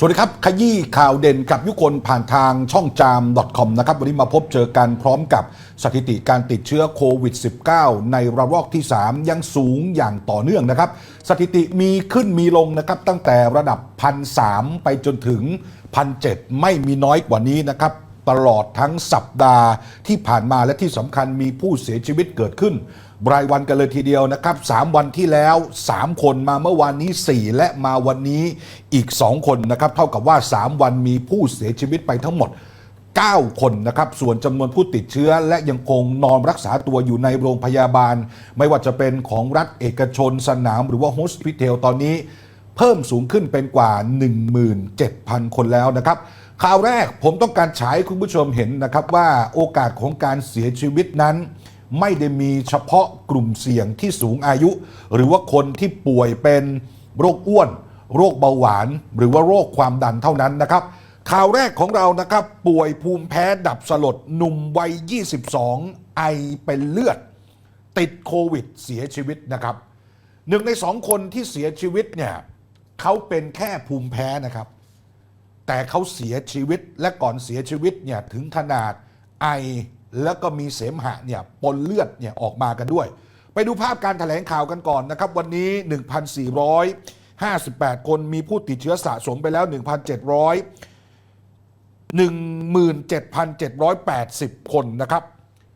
สวัสดีครับ ขยี้ข่าวเด่นกับยุคนผ่านทางช่องจาม .com นะครับ วันนี้มาพบเจอกันพร้อมกับสถิติการติดเชื้อโควิด -19 ในระลอกที่ 3 ยังสูงอย่างต่อเนื่องนะครับ สถิติมีขึ้นมีลงนะครับ ตั้งแต่ระดับ 1,003 ไปจนถึง 1,007 ไม่มีน้อยกว่านี้นะครับตลอดทั้งสัปดาห์ที่ผ่านมาและที่สำคัญมีผู้เสียชีวิตเกิดขึ้น รายวันกันเลยทีเดียวนะครับ 3 วันที่แล้ว 3 คนมาเมื่อวานนี้ 4 และมาวันนี้อีก 2 คนนะครับ เท่ากับว่า 3 วันมีผู้เสียชีวิตไปทั้งหมด 9 คนนะครับ ส่วนจำนวนผู้ติดเชื้อและยังคงนอนรักษาตัวอยู่ในโรงพยาบาล ไม่ว่าจะเป็นของรัฐเอกชนสนามหรือว่าโฮสพิทลตอนนี้ เพิ่มสูงขึ้นเป็นกว่า 17,000 คนแล้วนะครับข่าวแรกผมต้องการฉายคุณผู้ชมเห็นนะครับว่าโอกาสของการเสียชีวิตนั้น ไม่ได้มีเฉพาะกลุ่มเสี่ยงที่สูงอายุ หรือว่าคนที่ป่วยเป็นโรคอ้วน โรคเบาหวาน หรือว่าโรคความดันเท่านั้นนะครับ ข่าวแรกของเรานะครับ ป่วยภูมิแพ้ดับสลดหนุ่มวัย 22 ไอเป็นเลือด ติดโควิดเสียชีวิตนะครับหนึ่งในสองคนที่เสียชีวิตเนี่ยเขาเป็นแค่ภูมิแพ้นะครับ แต่เขาเสียชีวิตและก่อนเสียชีวิตเนี่ยถึงขนาดไอ แล้วก็มีเสมหะเนี่ยปนเลือดเนี่ยออกมากันด้วย ไปดูภาพการถแถลงข่าวกันก่อนนะครับวันนี้ 1,458 คนมีผู้ติดเชื้อสะสมไปแล้ว 1,700 17,780 คนนะครับ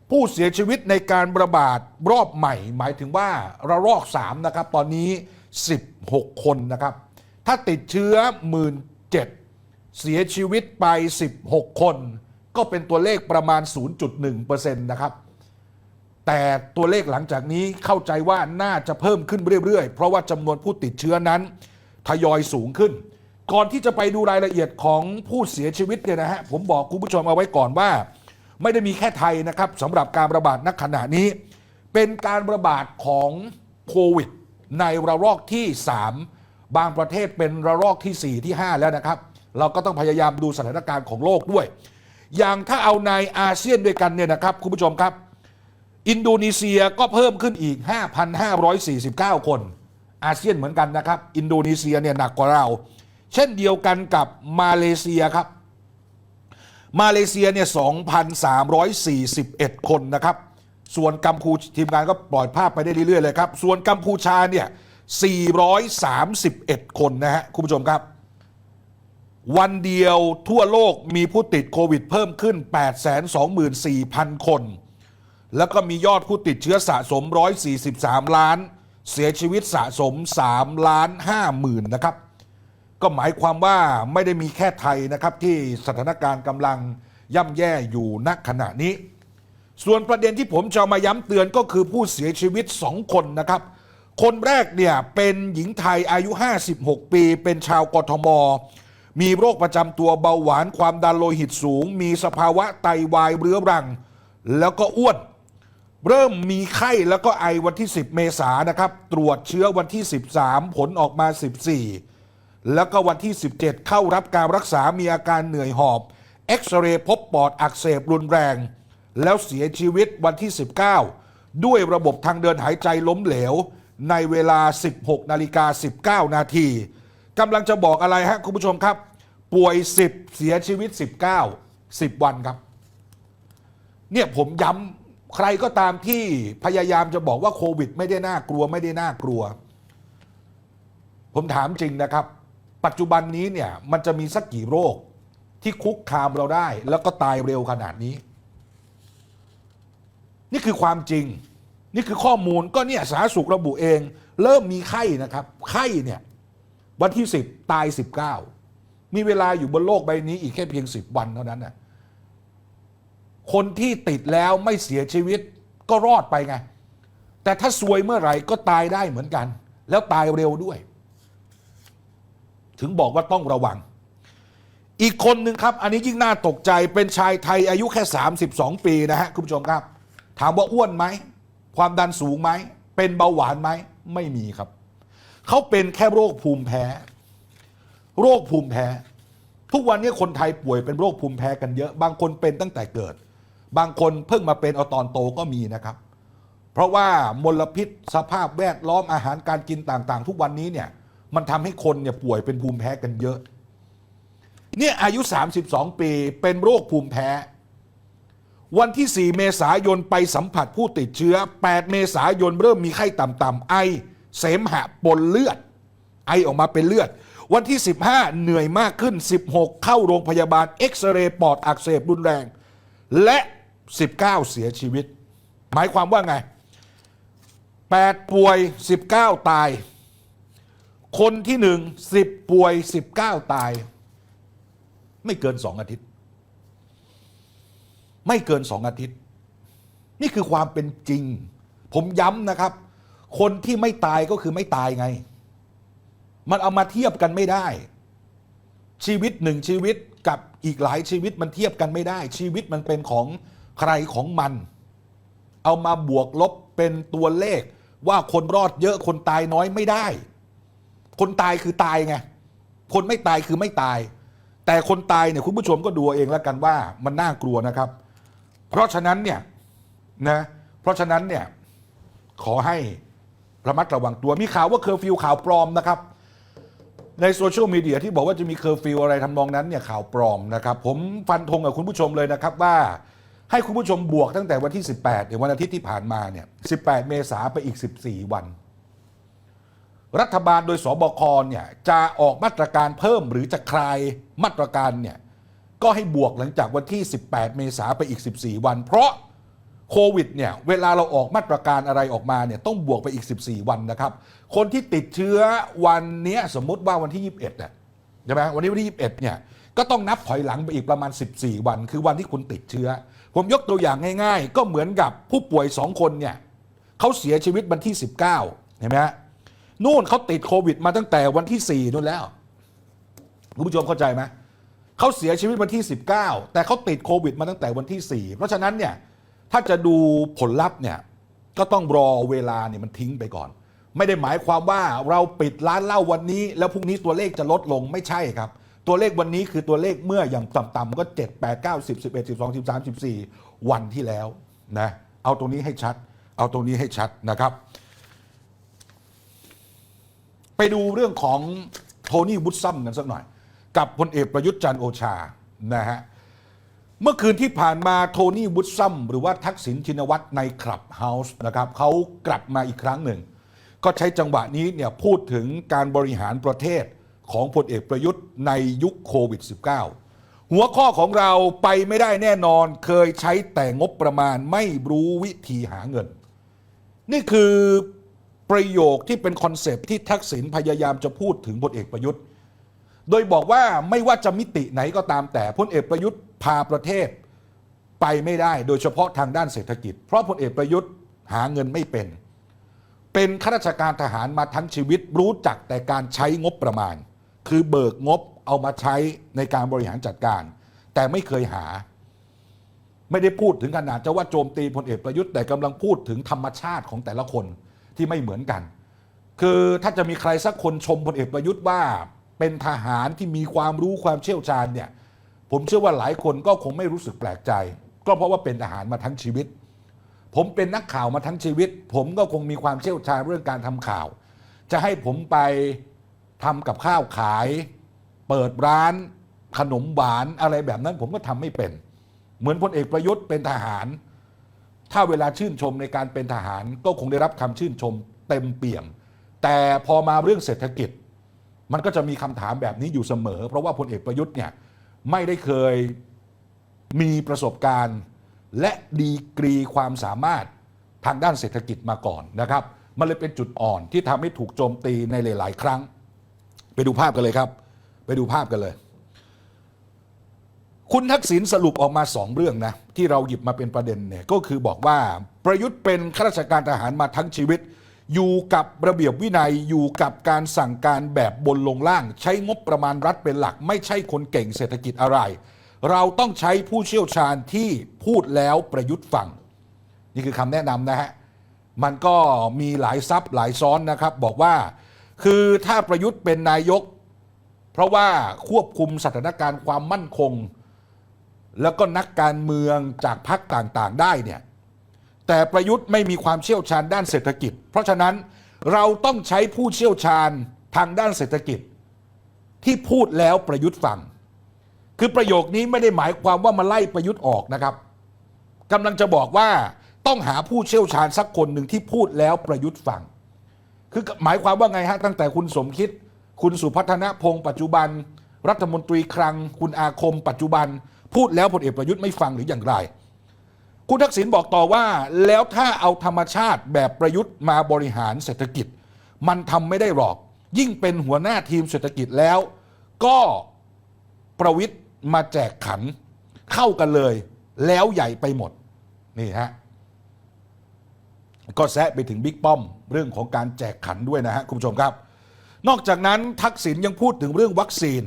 ผู้เสียชีวิตในการระบาดรอบใหม่ หมายถึงว่าระลอก 3 นะครับ ตอนนี้ 16 คนนะครับ ถ้าติดเชื้อ 17,000เสียชีวิตไป 16 คน ก็เป็นตัวเลขประมาณ 0.1%นะครับ แต่ตัวเลขหลังจากนี้เข้าใจว่าน่าจะเพิ่มขึ้นเรื่อยๆ เพราะว่าจำนวนผู้ติดเชื้อนั้น ทยอยสูงขึ้น ก่อนที่จะไปดูรายละเอียดของผู้เสียชีวิตเนี่ยนะฮะผมบอกคุณผู้ชมเอาไว้ก่อนว่า ไม่ได้มีแค่ไทยนะครับสำหรับการระบาดณขณะนี้ เป็นการระบาดของโควิดในระลอกที่ 3 บางประเทศเป็นระลอกที่ 4 ที่ 5 แล้วนะครับ เราก็ต้องพยายามดูสถานการณ์ของโลกด้วย อย่างถ้าเอาในอาเซียนด้วยกันเนี่ยนะครับคุณผู้ชมครับ อินโดนีเซียก็เพิ่มขึ้นอีก 5,549 คน อาเซียนเหมือนกันนะครับ อินโดนีเซียเนี่ยหนักกว่าเรา เช่นเดียวกันกับมาเลเซียครับ มาเลเซียเนี่ย 2,341 คนนะครับ ส่วนกัมพูชทีมงานก็ปล่อยภาพไปได้เรื่อยๆเลยครับ ส่วนกัมพูชาเนี่ย 431 คนนะฮะคุณผู้ชมครับ วันเดียวทั่วโลกมีผู้ติดโควิดเพิ่มขึ้น 824,000 คน แล้วก็มียอดผู้ติดเชื้อสะสม 143 ล้าน เสียชีวิตสะสม 3 ล้าน5หมื่นนะครับ ก็หมายความว่าไม่ได้มีแค่ไทยนะครับที่สถานการณ์กำลังย่ำแย่อยู่ณขณะนี้ ส่วนประเด็นที่ผมจะมาย้ำเตือนก็คือผู้เสียชีวิต 2 คนนะครับ คนแรกเนี่ยเป็นหญิงไทยอายุ 56 ปี เป็นชาวกทม มีโรคประจำตัวเบาหวานความดันโลหิตสูง มีสภาวะไตวายเรื้อรัง แล้วก็อ้วน เริ่มมีไข้แล้วก็ไอวันที่ 10 เมษายนนะครับ ตรวจเชื้อวันที่ 13 ผลออกมา 14 แล้วก็วันที่ 17 เข้ารับการรักษามีอาการเหนื่อยหอบ เอ็กซเรย์พบปอดอักเสบรุนแรง แล้วเสียชีวิตวันที่ 19 ด้วยระบบทางเดินหายใจล้มเหลว ในเวลา 16 นาฬิกา 19 นาที กำลังจะบอกอะไรฮะคุณผู้ชมครับ ป่วย 10 เสียชีวิต 19 10 วันครับ เนี่ยผมย้ำใครก็ตามที่พยายามจะบอกว่าโควิด ไม่ได้น่ากลัวไม่ได้น่ากลัว ผมถามจริงนะครับ ปัจจุบันนี้เนี่ยมันจะมีสักกี่โรคที่คุกคามเราได้ แล้วก็ตายเร็วขนาดนี้ นี่คือความจริง นี่คือข้อมูลก็เนี่ยสาธารณสุขระบุเอง เริ่มมีไข้นะครับ ไข้เนี่ย วันที่ 10 ตาย 19 มีเวลาอยู่บนโลกใบนี้อีกแค่เพียง 10 วันเท่านั้นนะคนที่ติดแล้วไม่เสียชีวิตก็รอดไปไง แต่ถ้าซวยเมื่อไหร่ก็ตายได้เหมือนกัน แล้วตายเร็วด้วย ถึงบอกว่าต้องระวัง อีกคนหนึ่งครับ อันนี้ยิ่งน่าตกใจเป็นชายไทยอายุแค่ 32 ปีนะฮะคุณผู้ชมครับ ถามว่าอ้วนไหม ความดันสูงไหม เป็นเบาหวานไหม ไม่มีครับ เขาเป็นแค่โรคภูมิแพ้ โรคภูมิแพ้ ทุกวันนี้คนไทยป่วยเป็นโรคภูมิแพ้กันเยอะ บางคนเป็นตั้งแต่เกิด บางคนเพิ่งมาเป็นเอาตอนโตก็มีนะครับ เพราะว่ามลพิษสภาพแวดล้อมอาหารการกินต่างๆ ทุกวันนี้เนี่ยมันทำให้คนเนี่ยป่วยเป็นภูมิแพ้กันเยอะ เนี่ยอายุ 32 ปีเป็นโรคภูมิแพ้ วันที่ 4 เมษายนไปสัมผัสผู้ติดเชื้อ 8 เมษายนเริ่มมีไข้ต่ำๆไอ เสมหะปนเลือด ไอออกมาเป็นเลือด วันที่ 15 เหนื่อยมากขึ้น 16 เข้าโรงพยาบาลเอ็กซเรย์ปอดอักเสบรุนแรง และ 19 เสียชีวิต หมายความว่าไง 8 ป่วย 19 ตาย คนที่หนึ่ง10 ป่วย 19 ตาย ไม่เกิน2อาทิตย์ ไม่เกิน2อาทิตย์ นี่คือความเป็นจริง ผมย้ำนะครับ คนที่ไม่ตายก็คือไม่ตายไง มันเอามาเทียบกันไม่ได้ ชีวิตหนึ่งชีวิตกับอีกหลายชีวิตมันเทียบกันไม่ได้ ชีวิตมันเป็นของใครของมัน เอามาบวกลบเป็นตัวเลข ว่าคนรอดเยอะคนตายน้อยไม่ได้ คนตายคือตายไง คนไม่ตายคือไม่ตาย แต่คนตายเนี่ยคุณผู้ชมก็ดูเองแล้วกันว่ามันน่ากลัวนะครับ เพราะฉะนั้นเนี่ยนะเพราะฉะนั้นเนี่ยขอให้ ระมัดระวังตัวมีข่าวว่าเคอร์ฟิวข่าวปลอมนะครับ ในโซเชียลมีเดียที่บอกว่าจะมีเคอร์ฟิวอะไรทำนองนั้นเนี่ยข่าวปลอมนะครับ ผมฟันธงกับคุณผู้ชมเลยนะครับว่าให้คุณผู้ชมบวกตั้งแต่วันที่ 18เดี๋ยววันอาทิตย์ที่ผ่านมาเนี่ย 18 เมษาไปอีก 14 วัน รัฐบาลโดยสบคเนี่ยจะออกมาตรการเพิ่มหรือจะคลายมาตรการเนี่ยก็ให้บวกหลังจากวันที่ 18 เมษาไปอีก 14 วัน เพราะ โควิดเนี่ยเวลาเราออกมาตรการอะไรออกมาเนี่ยต้องบวกไปอีก 14 วันนะครับ คนที่ติดเชื้อวันนี้สมมุติว่าวันที่ 21เนี่ยใช่ไหมวันนี้วันที่ 21เนี่ยก็ต้องนับถอยหลังไปอีกประมาณ 14 วัน คือวันที่คุณติดเชื้อ ผมยกตัวอย่างง่าย ๆ ก็เหมือนกับผู้ป่วย 2 คนเนี่ยเขาเสียชีวิตวันที่ 19เห็นไหมฮะนู่นเขาติดโควิดมาตั้งแต่วันที่ 4นู่นแล้วคุณผู้ชมเข้าใจไหมเขาเสียชีวิตวันที่ 19 แต่เขาติดโควิดมาตั้งแต่วันที่ 4 เพราะฉะนั้นเนี่ย ถ้าจะดูผลลัพธ์เนี่ยก็ต้องรอเวลาเนี่ยมันทิ้งไปก่อน ไม่ได้หมายความว่าเราปิดร้านเหล้าวันนี้ แล้วพรุ่งนี้ตัวเลขจะลดลงไม่ใช่ครับ ตัวเลขวันนี้คือตัวเลขเมื่ออย่างต่ำๆก็ 7 8 9 10 11 12 13 14 วันที่แล้วนะเอาตรงนี้ให้ชัด เอาตรงนี้ให้ชัดนะครับ ไปดูเรื่องของโทนี่วุฒซัมกันสักหน่อย กับพลเอกประยุทธ์จันโอชานะฮะ เมื่อคืนที่ผ่านมาโทนี่วุฒซัมหรือว่าทักษิณชินวัตรในคลับเฮาส์นะครับเขากลับมาอีกครั้งหนึ่ง ก็ใช้จังหวะนี้เนี่ยพูดถึงการบริหารประเทศของพลเอกประยุทธ์ในยุคโควิด -19 หัวข้อของเราไปไม่ได้แน่นอนเคยใช้แต่งบประมาณไม่รู้วิธีหาเงิน นี่คือประโยคที่เป็นคอนเซปที่ทักษิณพยายามจะพูดถึงพลเอกประยุทธ์ โดยบอกว่าไม่ว่าจะมิติไหนก็ตามแต่พลเอกประยุทธ์พาประเทศไปไม่ได้ โดยเฉพาะทางด้านเศรษฐกิจ เพราะพลเอกประยุทธ์หาเงินไม่เป็น เป็นข้าราชการทหารมาทั้งชีวิตรู้จักแต่การใช้งบประมาณ คือเบิกงบเอามาใช้ในการบริหารจัดการ แต่ไม่เคยหา ไม่ได้พูดถึงขนาดจะว่าโจมตีพลเอกประยุทธ์แต่กำลังพูดถึงธรรมชาติของแต่ละคนที่ไม่เหมือนกัน คือถ้าจะมีใครสักคนชมพลเอกประยุทธ์ว่า เป็นทหารที่มีความรู้ความเชี่ยวชาญเนี่ยผมเชื่อว่าหลายคนก็คงไม่รู้สึกแปลกใจ ก็เพราะว่าเป็นทหารมาทั้งชีวิต ผมเป็นนักข่าวมาทั้งชีวิต ผมก็คงมีความเชี่ยวชาญเรื่องการทำข่าว จะให้ผมไปทำกับข้าวขาย เปิดร้าน ขนมหวานอะไรแบบนั้นผมก็ทำไม่เป็น เหมือนพลเอกประยุทธ์เป็นทหาร ถ้าเวลาชื่นชมในการเป็นทหาร ก็คงได้รับคำชื่นชมเต็มเปี่ยม แต่พอมาเรื่องเศรษฐกิจ มันก็จะมีคำถามแบบนี้อยู่เสมอ เพราะว่าพลเอกประยุทธ์เนี่ยไม่ได้เคยมีประสบการณ์ และดีกรีความสามารถทางด้านเศรษฐกิจมาก่อนนะครับ มันเลยเป็นจุดอ่อนที่ทำให้ถูกโจมตีในหลาย ๆ ครั้ง ไปดูภาพกันเลยครับ ไปดูภาพกันเลย คุณทักษิณสรุปออกมาสองเรื่องนะที่เราหยิบมาเป็นประเด็นเนี่ยก็คือบอกว่าประยุทธ์เป็นข้าราชการทหารมาทั้งชีวิต อยู่กับระเบียบวินัยอยู่กับการสั่งการแบบบนลงล่าง ใช้งบประมาณรัฐเป็นหลัก ไม่ใช่คนเก่งเศรษฐกิจอะไร เราต้องใช้ผู้เชี่ยวชาญที่พูดแล้วประยุทธ์ฟัง นี่คือคำแนะนำนะฮะ มันก็มีหลายซับหลายซ้อนนะครับ บอกว่า คือถ้าประยุทธ์เป็นนายก เพราะว่าควบคุมสถานการณ์ความมั่นคง แล้วก็นักการเมืองจากพรรคต่างๆ ได้เนี่ย แต่ประยุทธ์ไม่มีความเชี่ยวชาญด้านเศรษฐกิจ เพราะฉะนั้นเราต้องใช้ผู้เชี่ยวชาญทางด้านเศรษฐกิจ ที่พูดแล้วประยุทธ์ฟัง คือประโยคนี้ไม่ได้หมายความว่ามาไล่ประยุทธ์ออกนะครับกำลังจะบอกว่าต้องหาผู้เชี่ยวชาญสักคนหนึ่งที่พูดแล้วประยุทธ์ฟัง คือหมายความว่าไงฮะตั้งแต่คุณสมคิด คุณสุพัฒนพงศ์ปัจจุบัน รัฐมนตรีคลัง คุณอาคม ปัจจุบัน พูดแล้วพลเอกประยุทธ์ไม่ฟังหรืออย่างไร คุณทักษิณบอกต่อว่า แล้วถ้าเอาธรรมชาติแบบประยุทธ์มาบริหารเศรษฐกิจ มันทำไม่ได้หรอก ยิ่งเป็นหัวหน้าทีมเศรษฐกิจแล้ว ก็ประวิทย์มาแจกขันเข้ากันเลย แล้วใหญ่ไปหมด นี่ฮะก็แซะไปถึงบิ๊กป้อม เรื่องของการแจกขันด้วยนะฮะคุณผู้ชมครับ นอกจากนั้นทักษิณยังพูดถึงเรื่องวัคซีน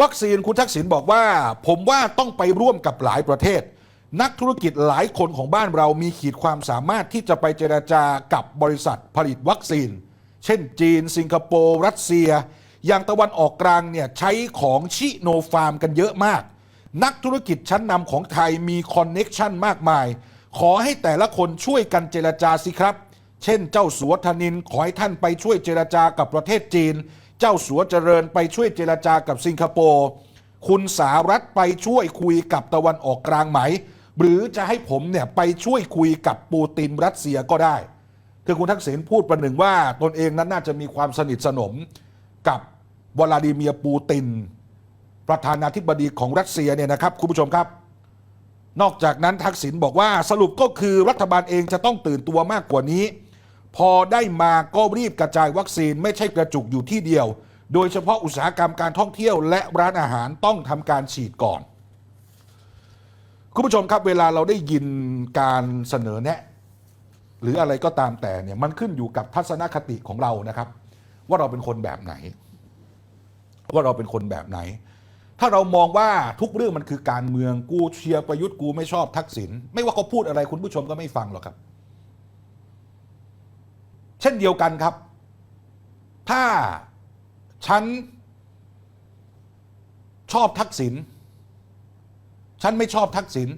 วัคซีนคุณทักษิณบอกว่า ผมว่าต้องไปร่วมกับหลายประเทศ นักธุรกิจหลายคนของบ้านเรามีขีดความสามารถที่จะไปเจราจากับบริษัทผลิตวัคซีน เช่นจีน สิงคโปร์ รัสเซีย อย่างตะวันออกกลางเนี่ยใช้ของชิโนฟาร์มกันเยอะมาก นักธุรกิจชั้นนำของไทยมีคอนเน็กชันมากมาย ขอให้แต่ละคนช่วยกันเจรจาสิครับ เช่นเจ้าสัวธนินขอให้ท่านไปช่วยเจรจากับประเทศจีน เจ้าสัวเจริญไปช่วยเจรจากับสิงคโปร์ คุณสารัฐไปช่วยคุยกับตะวันออกกลางไหม หรือจะให้ผมเนี่ยไปช่วยคุยกับปูตินรัสเซียก็ได้คือคุณทักษิณพูดประหนึ่งว่าตนเองนั้นน่าจะมีความสนิทสนมกับวลาดิเมียร์ปูติน ประธานาธิบดีของรัสเซียเนี่ยนะครับคุณผู้ชมครับ นอกจากนั้นทักษิณบอกว่าสรุปก็คือรัฐบาลเองจะต้องตื่นตัวมากกว่านี้ พอได้มาก็รีบกระจายวัคซีนไม่ใช่กระจุกอยู่ที่เดียว โดยเฉพาะอุตสาหกรรมการท่องเที่ยวและร้านอาหารต้องทำการฉีดก่อน คุณผู้ชมครับเวลาเราได้ยินการเสนอแนะ หรืออะไรก็ตามแต่เนี่ยมันขึ้นอยู่กับทัศนคติของเรานะครับ ว่าเราเป็นคนแบบไหน ว่าเราเป็นคนแบบไหน ถ้าเรามองว่าทุกเรื่องมันคือการเมืองกูเชียร์ประยุทธ์กูไม่ชอบทักษิณไม่ว่าเขาพูดอะไรคุณผู้ชมก็ไม่ฟังหรอกครับ เช่นเดียวกันครับ ถ้าฉันชอบทักษิณ ฉันไม่ชอบทักษิณ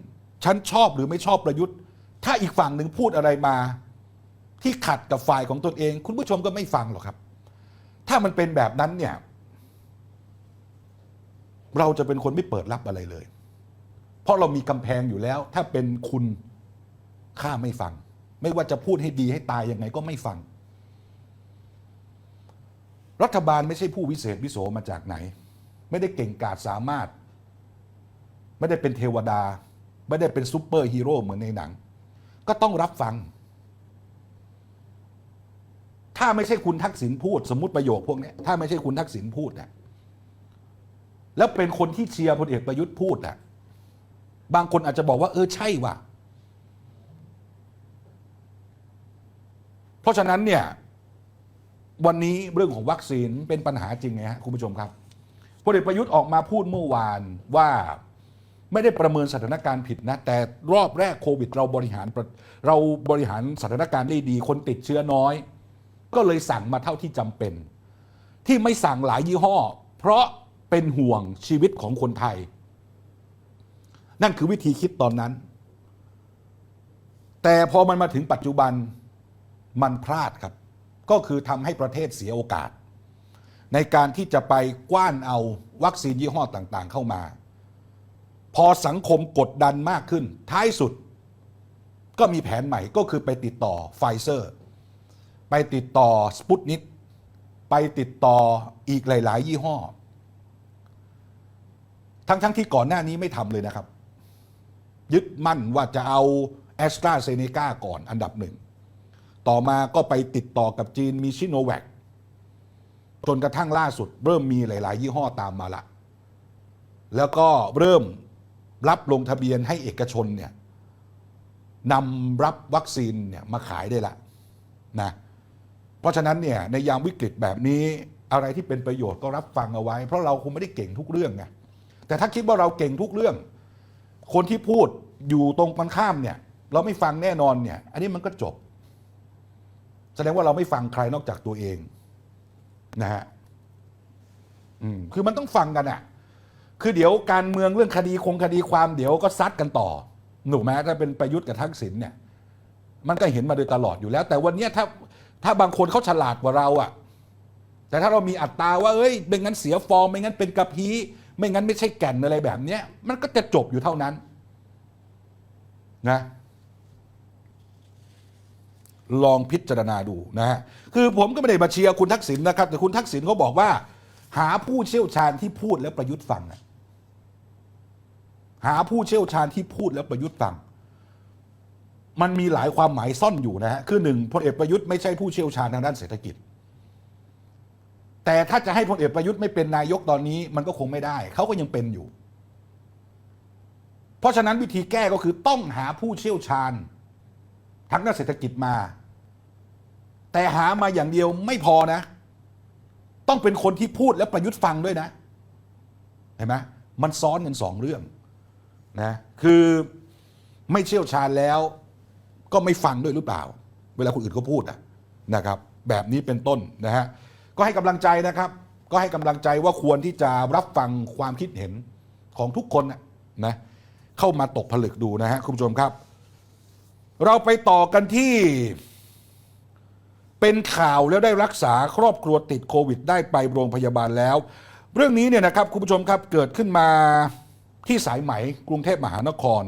ฉันชอบหรือไม่ชอบประยุทธ์ ถ้าอีกฝั่งหนึ่งพูดอะไรมา ที่ขัดกับฝ่ายของตนเอง คุณผู้ชมก็ไม่ฟังหรอกครับ ถ้ามันเป็นแบบนั้นเนี่ย เราจะเป็นคนไม่เปิดรับอะไรเลย เพราะเรามีกำแพงอยู่แล้ว ถ้าเป็นคุณข้าไม่ฟัง ไม่ว่าจะพูดให้ดีให้ตายยังไงก็ไม่ฟัง รัฐบาลไม่ใช่ผู้วิเศษวิโสมาจากไหน ไม่ได้เก่งกาจสามารถ ไม่ได้เป็นเทวดา ไม่ได้เป็นซูเปอร์ฮีโร่เหมือนในหนัง ก็ต้องรับฟัง ถ้าไม่ใช่คุณทักษิณพูด สมมติประโยคพวกนี้ถ้าไม่ใช่คุณทักษิณพูดนะแล้วเป็นคนที่เชียร์พลเอกประยุทธ์พูดนะบางคนอาจจะบอกว่า เออใช่ว่ะเพราะฉะนั้นเนี่ยวันนี้เรื่องของวัคซีนเป็นปัญหาจริงไงฮะคุณผู้ชมครับพลเอกประยุทธ์ออกมาพูดเมื่อวานว่า ไม่ได้ประเมินสถานการณ์ผิดนะ แต่รอบแรกโควิด เราบริหารเราบริหารสถานการณ์ได้ดี คนติดเชื้อน้อย ก็เลยสั่งมาเท่าที่จำเป็น ที่ไม่สั่งหลายยี่ห้อ เพราะเป็นห่วงชีวิตของคนไทย นั่นคือวิธีคิดตอนนั้น แต่พอมันมาถึงปัจจุบันมันพลาดครับ ก็คือทำให้ประเทศเสียโอกาส ในการที่จะไปกว้านเอาวัคซีนยี่ห้อต่างๆ เข้ามา พอสังคมกดดันมากขึ้น ท้ายสุด ก็มีแผนใหม่ก็คือไปติดต่อไฟเซอร์ ไปติดต่อสปุตนิกไปติดต่ออีกหลาย ๆ ยี่ห้อ ทั้งๆทที่ก่อนหน้านี้ไม่ทำเลยนะครับ ยึดมั่นว่าจะเอาแอสตราเซเนกาก่อนอันดับหนึ่ง ต่อมาก็ไปติดต่อกับจีนมีชิโนแวคจนกระทั่งล่าสุด เริ่มมีหลาย ๆ ยี่ห้อตามมาละ แล้วก็เริ่ม รับลงทะเบียนให้เอกชนเนี่ยนำรับวัคซีนเนี่ยมาขายได้ละนะเพราะฉะนั้นเนี่ยในยามวิกฤตแบบนี้อะไรที่เป็นประโยชน์ก็รับฟังเอาไว้ เพราะเราคงไม่ได้เก่งทุกเรื่องไงแต่ถ้าคิดว่าเราเก่งทุกเรื่อง คนที่พูดอยู่ตรงกันข้ามเนี่ย เราไม่ฟังแน่นอนเนี่ย อันนี้มันก็จบ แสดงว่าเราไม่ฟังใครนอกจากตัวเองนะฮะอืมคือมันต้องฟังกันอะ คือเดี๋ยวการเมืองเรื่องคดีคงคดีความเดี๋ยวก็ซัดกันต่อหนูแม้ถ้าเป็นประยุทธ์กับทักษิณเนี่ย มันก็เห็นมาโดยตลอดอยู่แล้ว แต่วันนี้ถ้าถ้าบางคนเขาฉลาดกว่าเราอะแต่ถ้าเรามีอัตราว่าเอ้ยไม่งั้นเสียฟอร์มไม่งั้นเป็นกระพี้ไม่งั้นไม่ใช่แก่นอะไรแบบเนี้ย มันก็จะจบอยู่เท่านั้นนะลองพิจารณาดูนะฮะคือผมก็ไม่ได้มาเชียร์คุณทักษิณนะครับ แต่คุณทักษิณเขาบอกว่า หาผู้เชี่ยวชาญที่พูดแล้วประยุทธ์ฟังอะ หาผู้เชี่ยวชาญที่พูดแล้วประยุทธ์ฟัง มันมีหลายความหมายซ่อนอยู่นะฮะคือหนึ่งพลเอกประยุทธ์ไม่ใช่ผู้เชี่ยวชาญทางด้านเศรษฐกิจ แต่ถ้าจะให้พลเอกประยุทธ์ไม่เป็นนายกตอนนี้มันก็คงไม่ได้เขาก็ยังเป็นอยู่ เพราะฉะนั้นวิธีแก้ก็คือต้องหาผู้เชี่ยวชาญทางด้านเศรษฐกิจมา แต่หามาอย่างเดียวไม่พอนะ ต้องเป็นคนที่พูดและประยุทธ์ฟังด้วยนะ เห็นไหมมันซ้อนกันสองเรื่อง นะคือไม่เชี่ยวชาญแล้ว ก็ไม่ฟังด้วยหรือเปล่า เวลาคนอื่นเขาพูดนะครับ แบบนี้เป็นต้นนะฮะก็ให้กำลังใจนะครับ ก็ให้กำลังใจว่าควรที่จะรับฟังความคิดเห็นของทุกคนนะเข้ามาตกผลึกดูนะฮะคุณผู้ชมครับ เราไปต่อกันที่เป็นข่าวแล้วได้รักษาครอบครัวติดโควิด ได้ไปโรงพยาบาลแล้ว เรื่องนี้เนี่ยนะครับคุณผู้ชมครับเกิดขึ้นมา ที่สายไหมกรุงเทพมหานคร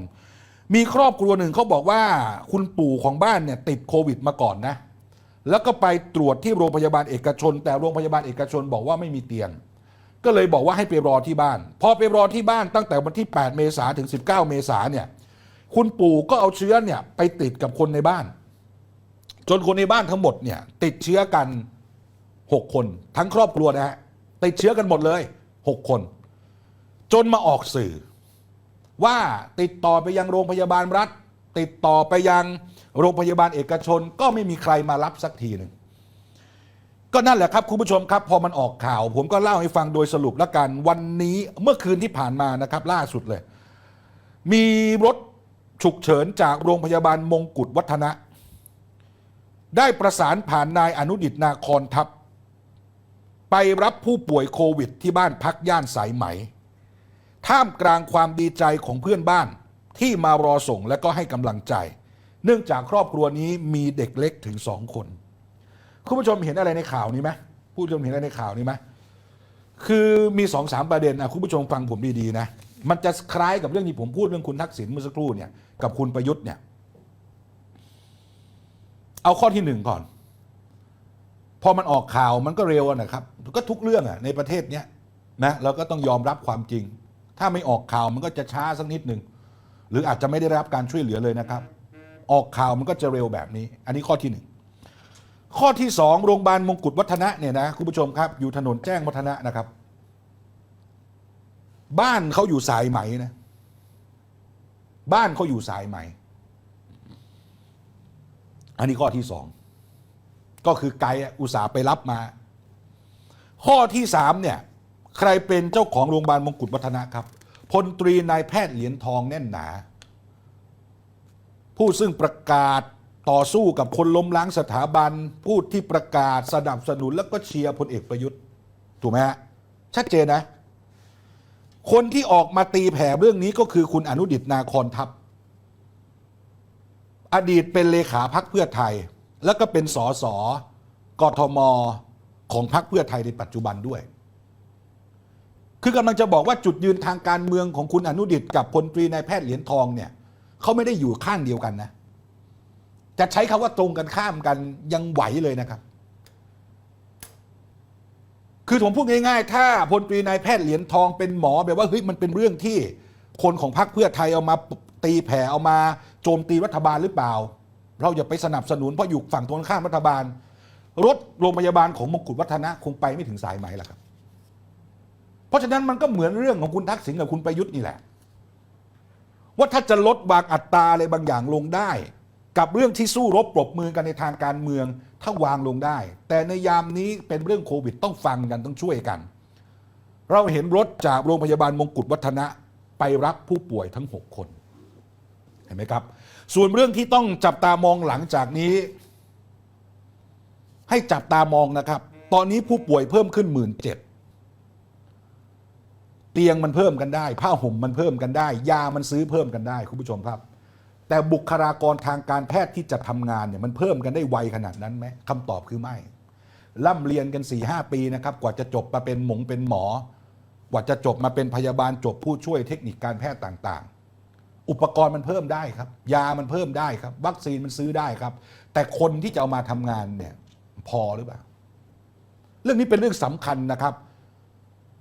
มีครอบครัวหนึ่งเขาบอกว่าคุณปู่ของบ้านเนี่ยติดโควิดมาก่อนนะ แล้วก็ไปตรวจที่โรงพยาบาลเอกชน แต่โรงพยาบาลเอกชนบอกว่าไม่มีเตียง ก็เลยบอกว่าให้ไปรอที่บ้าน พอไปรอที่บ้านตั้งแต่วันที่ 8 เมษาถึง 19 เมษาเนี่ยคุณปู่ก็เอาเชื้อเนี่ยไปติดกับคนในบ้าน จนคนในบ้านทั้งหมดเนี่ยติดเชื้อกัน 6 คน ทั้งครอบครัวนะฮะติดเชื้อกันหมดเลย 6 คน จนมาออกสื่อ ว่าติดต่อไปยังโรงพยาบาลรัฐ ติดต่อไปยังโรงพยาบาลเอกชน ก็ไม่มีใครมารับสักทีหนึ่งก็นั่นแหละครับคุณผู้ชมครับ พอมันออกข่าว ผมก็เล่าให้ฟังโดยสรุปแล้วกัน วันนี้เมื่อคืนที่ผ่านมานะครับ ล่าสุดเลย มีรถฉุกเฉินจากโรงพยาบาลมงกุฎวัฒนะ ได้ประสานผ่านนายอนุดิตนาคอนทัพ ไปรับผู้ป่วยโควิดที่บ้านพักย่านสายไหม ท่ามกลางความดีใจของเพื่อนบ้านที่มารอส่งและก็ให้กำลังใจ เนื่องจากครอบครัวนี้มีเด็กเล็กถึงสองคน คุณผู้ชมเห็นอะไรในข่าวนี้ไหมผู้ชมเห็นอะไรในข่าวนี้ไหมคือมีสองสามประเด็นอะคุณผู้ชมฟังผมดีๆนะมันจะคล้ายกับเรื่องที่ผมพูดเรื่องคุณทักษิณเมื่อสักครู่เนี่ยกับคุณประยุทธ์เนี่ย เอาข้อที่หนึ่งก่อน พอมันออกข่าวมันก็เร็วนะครับ ก็ทุกเรื่องอะในประเทศเนี้ยนะเราก็ต้องยอมรับความจริง ถ้าไม่ออกข่าวมันก็จะช้าสักนิดหนึ่งหรืออาจจะไม่ได้รับการช่วยเหลือเลยนะครับ ออกข่าวมันก็จะเร็วแบบนี้ อันนี้ข้อที่หนึ่งข้อที่สองโรงพยาบาลมงกุฎวัฒนะเนี่ยนะคุณผู้ชมครับ อยู่ถนนแจ้งวัฒนะนะครับ บ้านเขาอยู่สายไหมนะบ้านเขาอยู่สายไหม อันนี้ข้อที่สองก็คือไกด์อะอุตสาห์ไปรับมา ข้อที่สามเนี่ย ใครเป็นเจ้าของโรงพยาบาลมงกุฎวัฒนะครับพลตรีนายแพทย์เหรียญทองแน่นหนา ผู้ซึ่งประกาศต่อสู้กับคนล้มล้างสถาบัน ผู้ที่ประกาศสนับสนุนแล้วก็เชียร์พลเอกประยุทธ์ถูกไหมฮะชัดเจนนะ คนที่ออกมาตีแผ่เรื่องนี้ก็คือคุณอนุดิตนาคอนทัพ อดีตเป็นเลขาพักเพื่อไทย แล้วก็เป็นสสกทมของพักเพื่อไทยในปัจจุบันด้วย คือกำลังจะบอกว่าจุดยืนทางการเมืองของคุณอนุดิตกับพลตรีนายแพทย์เหรียญทองเนี่ยเขาไม่ได้อยู่ข้างเดียวกันนะ จะใช้คำว่าตรงกันข้ามกันยังไหวเลยนะครับ คือผมพูดง่ายๆ ถ้าพลตรีนายแพทย์เหรียญทองเป็นหมอแบบว่าเฮ้ยมันเป็นเรื่องที่คนของพรรคเพื่อไทยเอามาตีแผ่เอามาโจมตีรัฐบาลหรือเปล่า เราอย่าไปสนับสนุนเพราะอยู่ฝั่งตรงข้ามรัฐบาล รถโรงพยาบาลของมงกุฎวัฒนะคงไปไม่ถึงสายไหมล่ะครับ ราะฉะนั้นมันก็เหมือนเรื่องของคุณทักษิณกับคุณประยุทธ์นี่แหละ ว่าถ้าจะลดวางอัตราอะไรบางอย่างลงได้ กับเรื่องที่สู้รบปรบมือกันในทางการเมืองถ้าวางลงได้ แต่ในยามนี้เป็นเรื่องโควิดต้องฟังกันต้องช่วยกัน เราเห็นรถจากโรงพยาบาลมงกุฎวัฒนะไปรับผู้ป่วยทั้ง 6 คนเห็นไหมครับ ส่วนเรื่องที่ต้องจับตามองหลังจากนี้ ให้จับตามองนะครับ ตอนนี้ผู้ป่วยเพิ่มขึ้นหมื่นเจ็ด เตียงมันเพิ่มกันได้ ผ้าห่มมันเพิ่มกันได้ ยามันซื้อเพิ่มกันได้คุณผู้ชมครับ แต่บุคลากรทางการแพทย์ที่จะทำงานเนี่ยมันเพิ่มกันได้ไวขนาดนั้นไหมคำตอบคือไม่ล่ำเรียนกัน4ี่หปีนะครับกว่าจะจบมาเป็นหมงเป็นหมอ กว่าจะจบมาเป็นพยาบาลจบผู้ช่วยเทคนิคการแพทย์ต่างๆ อุปกรณ์มันเพิ่มได้ครับ ยามันเพิ่มได้ครับ วัคซีนมันซื้อได้ครับ แต่คนที่จะเอามาทำงานเนี่ยพอหรือเปล่า เรื่องนี้เป็นเรื่องสำคัญนะครับ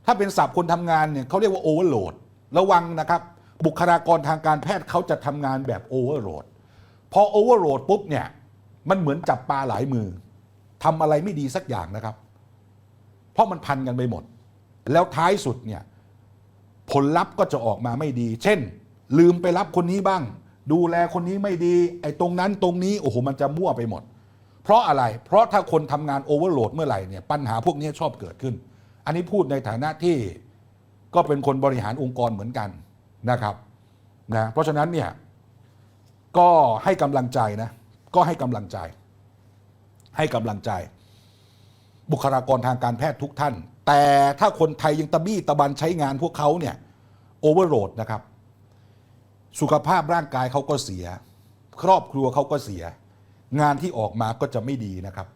ถ้าเป็นศัพท์คนทำงานเนี่ยเขาเรียกว่าโอเวอร์โหลดระวังนะครับ บุคลากรทางการแพทย์เขาจะทำงานแบบโอเวอร์โหลดพอโอเวอร์โหลดปุ๊บเนี่ยมันเหมือนจับปลาหลายมือทำอะไรไม่ดีสักอย่างนะครับ เพราะมันพันกันไปหมด แล้วท้ายสุดเนี่ยผลลัพธ์ก็จะออกมาไม่ดี เช่น ลืมไปรับคนนี้บ้าง ดูแลคนนี้ไม่ดี ไอ้ตรงนั้นตรงนี้โอ้โหมันจะมั่วไปหมด เพราะอะไรเพราะถ้าคนทำงานโอเวอร์โหลดเมื่อไหร่เนี่ยปัญหาพวกนี้ชอบเกิดขึ้น อันนี้พูดในฐานะที่ก็เป็นคนบริหารองค์กรเหมือนกันนะครับนะเพราะฉะนั้นเนี่ยก็ให้กำลังใจนะก็ให้กำลังใจ ให้กำลังใจ บุคลากรทางการแพทย์ทุกท่าน แต่ถ้าคนไทยยังตะบี้ตะบันใช้งานพวกเขาเนี่ยโอเวอร์โหลดนะครับ สุขภาพร่างกายเขาก็เสีย ครอบครัวเขาก็เสีย งานที่ออกมาก็จะไม่ดีนะครับ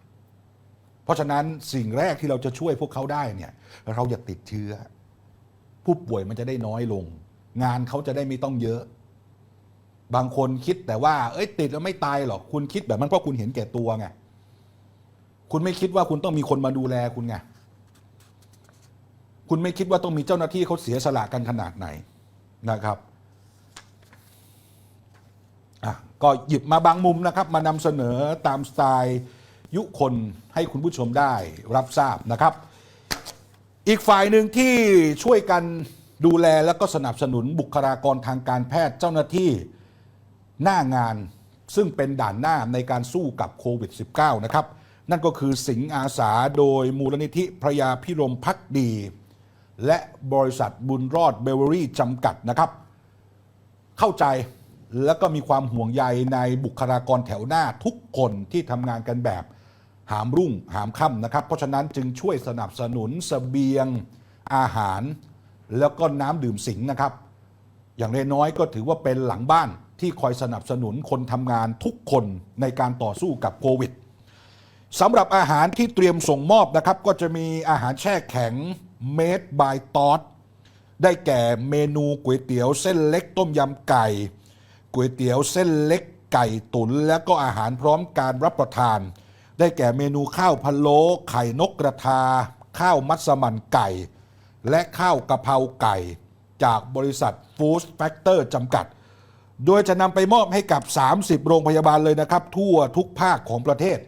เพราะฉะนั้นสิ่งแรกที่เราจะช่วยพวกเขาได้เนี่ยเราอย่าติดเชื้อ ผู้ป่วยมันจะได้น้อยลง งานเขาจะได้ไม่ต้องเยอะ บางคนคิดแต่ว่า เอ้ยติดแล้วไม่ตายหรอกคุณคิดแบบนั้นเพราะคุณเห็นแก่ตัวไงคุณไม่คิดว่าคุณต้องมีคนมาดูแลคุณไงคุณไม่คิดว่าต้องมีเจ้าหน้าที่เขาเสียสละกันขนาดไหนนะครับอะก็หยิบมาบางมุมนะครับ มานำเสนอตามสไตล์ ยุคนให้คุณผู้ชมได้รับทราบนะครับ อีกฝ่ายหนึ่งที่ช่วยกันดูแลและก็สนับสนุนบุคลากรทางการแพทย์เจ้าหน้าที่หน้างานซึ่งเป็นด่านหน้าในการสู้กับโควิด -19 นะครับ นั่นก็คือสิงห์อาสาโดยมูลนิธิพระยาพิรมพักดี และบริษัทบุญรอดเบเวอรี่จำกัดนะครับ เข้าใจแล้วก็มีความห่วงใยในบุคลากรแถวหน้าทุกคนที่ทำงานกันแบบ หามรุ่งหามค่ำนะครับ เพราะฉะนั้นจึงช่วยสนับสนุนสเสบียงอาหาร แล้วก็น้ำดื่มสิงนะครับ อย่างน้อยก็ถือว่าเป็นหลังบ้านที่คอยสนับสนุนคนทำงานทุกคนในการต่อสู้กับโควิดสำหรับอาหารที่เตรียมส่งมอบนะครับ ก็จะมีอาหารแช่แข็ง Made by t o t ได้แก่เมนูก๋วยเตี๋ยวเส้นเล็กต้มยำไก่ก๋วยเตี๋ยวเส้นเล็กไก่ตุน และก็อาหารพร้อมการรับประทาน ได้แก่เมนูข้าวพะโล้ไข่นกกระทา ข้าวมัสมั่นไก่ และข้าวกะเพราไก่ จากบริษัท Food Factor จำกัด โดยจะนำไปมอบให้กับ 30 โรงพยาบาลเลยนะครับ ทั่วทุกภาคของประเทศ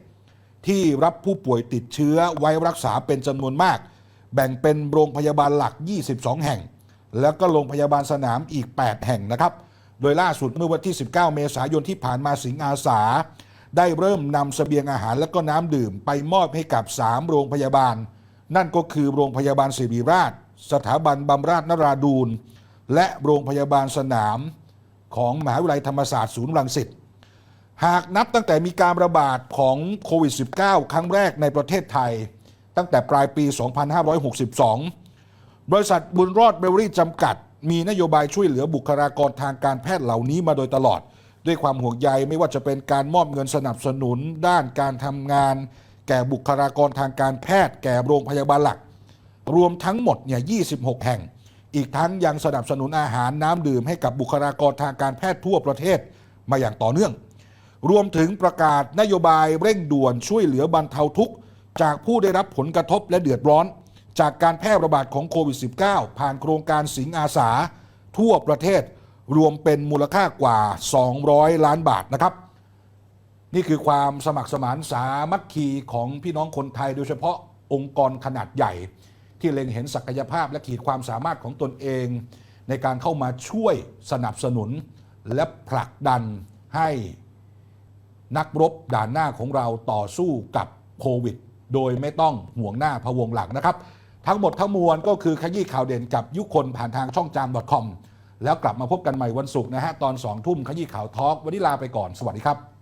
ที่รับผู้ป่วยติดเชื้อไว้รักษาเป็นจำนวนมาก แบ่งเป็นโรงพยาบาลหลัก 22 แห่ง แล้วก็โรงพยาบาลสนามอีก 8 แห่งนะครับ โดยล่าสุดเมื่อวันที่ 19 เมษายนที่ผ่านมาสิงห์อาสา ได้เริ่มนำเสบียงอาหารและก็น้ำดื่มไปมอบให้กับ 3 โรงพยาบาล นั่นก็คือโรงพยาบาลศิริราช สถาบันบำราศนราดูนและโรงพยาบาลสนามของมหาวิทยาลัยธรรมศาสตร์ศูนย์รังสิตหากนับตั้งแต่มีการระบาดของโควิด -19 ครั้งแรกในประเทศไทย ตั้งแต่ปลายปี 2562 บริษัทบุญรอดเบเวอรี่จำกัด มีนโยบายช่วยเหลือบุคลากรทางการแพทย์เหล่านี้มาโดยตลอด ด้วยความห่วงใยไม่ว่าจะเป็นการมอบเงินสนับสนุน ด้านการทำงาน แก่บุคลากรทางการแพทย์ แก่โรงพยาบาลหลัก รวมทั้งหมดเนี่ย26 แห่ง อีกทั้งยังสนับสนุนอาหารน้ำดื่มให้กับบุคลากรทางการแพทย์ทั่วประเทศมาอย่างต่อเนื่อง รวมถึงประกาศนโยบายเร่งด่วนช่วยเหลือบรรเทาทุกข์จากผู้ได้รับผลกระทบและเดือดร้อน จากการแพร่ระบาดของโควิด -19 ผ่านโครงการสิงอาสา ทั่วประเทศ รวมเป็นมูลค่ากว่า 200 ล้านบาทนะครับ นี่คือความสมัครสมานสามัคคีของพี่น้องคนไทย โดยเฉพาะองค์กรขนาดใหญ่ ที่เล็งเห็นศักยภาพและขีดความสามารถของตนเอง ในการเข้ามาช่วยสนับสนุน และผลักดันให้นักรบด่านหน้าของเราต่อสู้กับโควิด โดยไม่ต้องห่วงหน้าพะวงหลังนะครับ ทั้งหมดทั้งมวลก็คือขยี้ข่าวเด่นกับยุคนผ่านทางช่องจาม .com แล้วกลับมาพบกันใหม่วันศุกร์นะฮะตอน2ทุ่มขยี้ข่าวทอล์กวันนี้ลาไปก่อนสวัสดีครับ